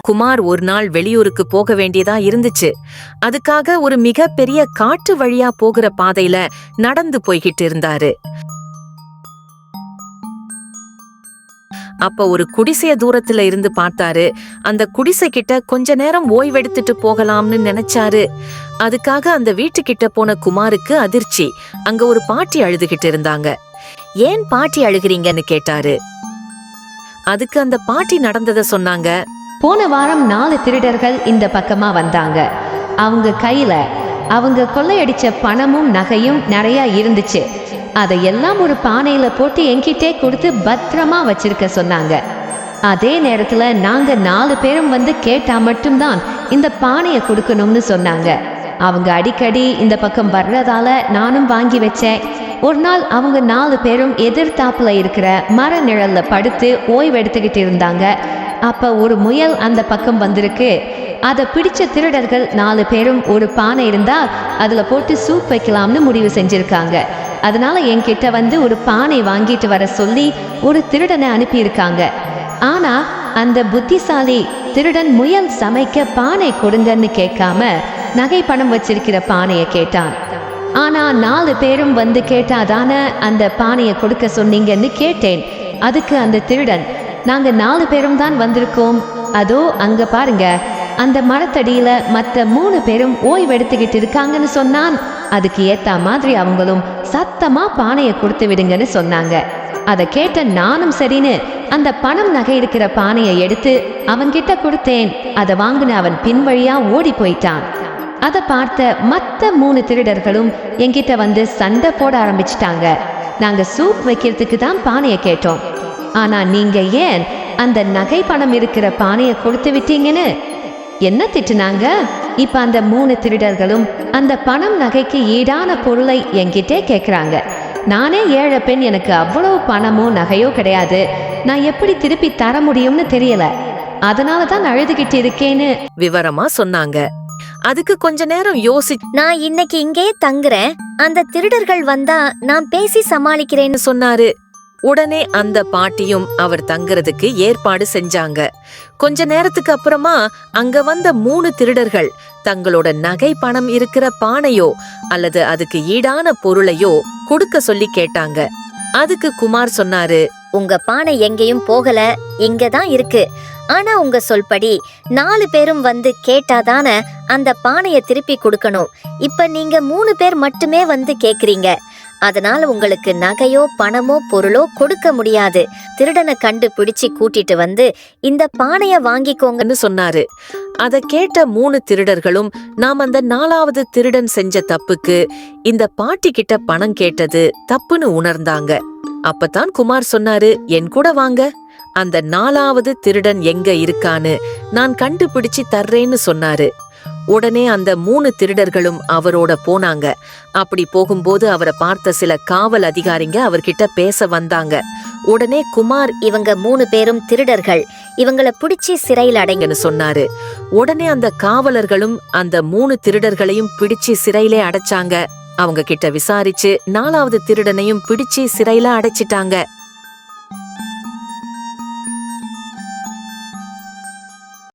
குமார் ஒரு நாள் வெளியூருக்கு போக வேண்டியதா இருந்துச்சு. அதுக்காக ஒரு மிக பெரிய காட்டு வழியா போகிற பாதையில நடந்து போய்கிட்டு இருந்தாரு. அப்ப ஒரு குடிசைய தூரத்துல இருந்து பார்த்தாரு. அந்த குடிசை கிட்ட கொஞ்ச நேரம் ஓய்வெடுத்துட்டு போகலாம்னு நினைச்சாரு. அதுக்காக அந்த வீட்டுக்கிட்ட போன குமாருக்கு அதிர்ச்சி. அங்க ஒரு பாட்டி அழுதுகிட்டு இருந்தாங்க. ஏன் பாட்டி அழுகிறீங்கன்னு கேட்டாரு? அதுக்கு அந்த பாட்டி நடந்ததை சொன்னாங்க. போன வாரம் நாலு திருடர்கள் இந்த பக்கமாக வந்தாங்க. அவங்க கையில் அவங்க கொள்ளையடிச்ச பணமும் நகையும் நிறையா இருந்துச்சு. அதை எல்லாம் ஒரு பானையில் போட்டு என்கிட்டே கொடுத்து பத்திரமா வச்சிருக்க சொன்னாங்க. அதே நேரத்தில் நாங்கள் நாலு பேரும் வந்து கேட்டால் மட்டும்தான் இந்த பானையை கொடுக்கணும்னு சொன்னாங்க. அவங்க அடிக்கடி இந்த பக்கம் வர்றதால நானும் வாங்கி வச்சேன். ஒரு நாள் அவங்க நாலு பேரும் எதிர்த்தாப்புல இருக்கிற மர நிழல்ல படுத்து ஓய்வெடுத்துக்கிட்டு இருந்தாங்க. அப்போ ஒரு முயல் அந்த பக்கம் வந்திருக்கு. அதை பிடிச்ச திருடர்கள் நாலு பேரும் ஒரு பானை இருந்தால் அதில் போட்டு சூப் வைக்கலாம்னு முடிவு செஞ்சுருக்காங்க. அதனால என்கிட்ட வந்து ஒரு பானை வாங்கிட்டு வர சொல்லி ஒரு திருடனை அனுப்பியிருக்காங்க. ஆனா அந்த புத்திசாலி திருடன் முயல் சமைக்க பானை கொடுங்கன்னு கேட்காம நகை பணம் வச்சிருக்கிற பானையை கேட்டான். ஆனா நாலு பேரும் வந்து கேட்டாதான அந்த பானையை கொடுக்க சொன்னீங்கன்னு கேட்டேன். அதுக்கு அந்த திருடன் நாங்க நாலு பேரும் தான் வந்திருக்கோம். அதோ அங்க பாருங்க. அந்த மரத்தடியில மற்ற மூணு பேரும் ஓய்வெடுத்துக்கிட்டு இருக்காங்கன்னு சொன்னான். அதுக்கு ஏத்த மாதிரி அவங்களும் சத்தமா பானையை கொடுத்து விடுங்கன்னு சொன்னாங்க. அதை கேட்ட நானும் சரின்னு அந்த பணம் நகை இருக்கிற பானையை எடுத்து அவன்கிட்ட கொடுத்தேன். அதை வாங்கின அவன் பின்வழியா ஓடி போயிட்டான். அதை பார்த்த மத்த மூணு திருடர்களும் என்கிட்ட வந்து சண்டை போட ஆரம்பிச்சிட்டாங்க. நாங்க சூப் வைக்கிறதுக்கு தான் பானையை கேட்டோம். ஆனா நீங்க ஏன் அந்த நகை பணம் இருக்கிற பானையை கொடுத்து விட்டீங்கன்னு? என்ன திட்டுனாங்க? இப்ப அந்த மூணு திருடர்களும் அந்த பணம் நகைக்கு ஈடான பொருளை என்கிட்டே கேக்குறாங்க. நானே ஏழை பெண் எனக்கு அவ்வளவு பணமோ நகையோ கிடையாது. நான் எப்படி திருப்பி தர முடியும்னு தெரியல. அதனால தான் அழுதுகிட்டு இருக்கேன்னு. விவரமா சொன்னாங்க. அதுக்கு கொஞ்ச நேரம் யோசி நான் இன்னைக்கு இங்கேயே தங்குறேன். அந்த திருடர்கள் வந்தா நான் பேசி சமாளிக்கிறேன்னு சொன்னாரு. உடனே அந்த பாட்டியும் அவர் தங்குறதுக்கு ஏற்பாடு செஞ்சாங்க. கொஞ்ச நேரத்துக்கு அப்புறமா அங்க வந்த மூணு திருடர்கள் தங்களோட நகை பணம் இருக்கிற பானையோ அல்லது அதுக்கு ஈடான பொருளையோ கொடுக்க சொல்லி கேட்டாங்க. அதுக்கு குமார் சொன்னாரு உங்க பானை எங்கேயும் போகல இங்க தான் இருக்கு. ஆனா உங்க சொல்படி நாலு பேரும் வந்து கேட்டாதான அந்த பானைய திருப்பி கொடுக்கணும். இப்ப நீங்க மூணு பேர் மட்டுமே வந்து கேக்குறீங்க. அதனால உங்களுக்கு நகையோ பணமோ பொருளோ கொடுக்க முடியாது. திருடனை கண்டு பிடிச்சு கூட்டிட்டு வந்து இந்த பானைய வாங்கிக்கோங்கன்னு சொன்னாரு. அதை கேட்ட மூணு திருடர்களும் நாம் அந்த நாலாவது திருடன் செஞ்ச தப்புக்கு இந்த பாட்டி கிட்ட பணம் கேட்டது தப்புன்னு உணர்ந்தாங்க. அப்பதான் குமார் சொன்னாரு என் கூட வாங்க. அந்த நாலாவது திருடன் எங்க இருக்கான்னு நான் கண்டுபிடிச்சு தர்றேன்னு சொன்னாரு. உடனே அந்த மூணு திருடர்களும் அவரோட போனாங்க. அப்படி போகும்போது அவரை பார்த்த சில காவல் அதிகாரிங்க அவர்கிட்ட பேச வந்தாங்க. உடனே குமார் இவங்க மூணு பேரும் திருடர்கள். இவங்கள பிடிச்சி சிறையில் அடைங்கன்னு சொன்னாரு. உடனே அந்த காவலர்களும் அந்த மூணு திருடர்களையும் பிடிச்சு சிறையிலே அடைச்சாங்க. அவங்க கிட்ட விசாரிச்சு நாலாவது திருடனையும் பிடிச்சு சிறையில அடைச்சிட்டாங்க.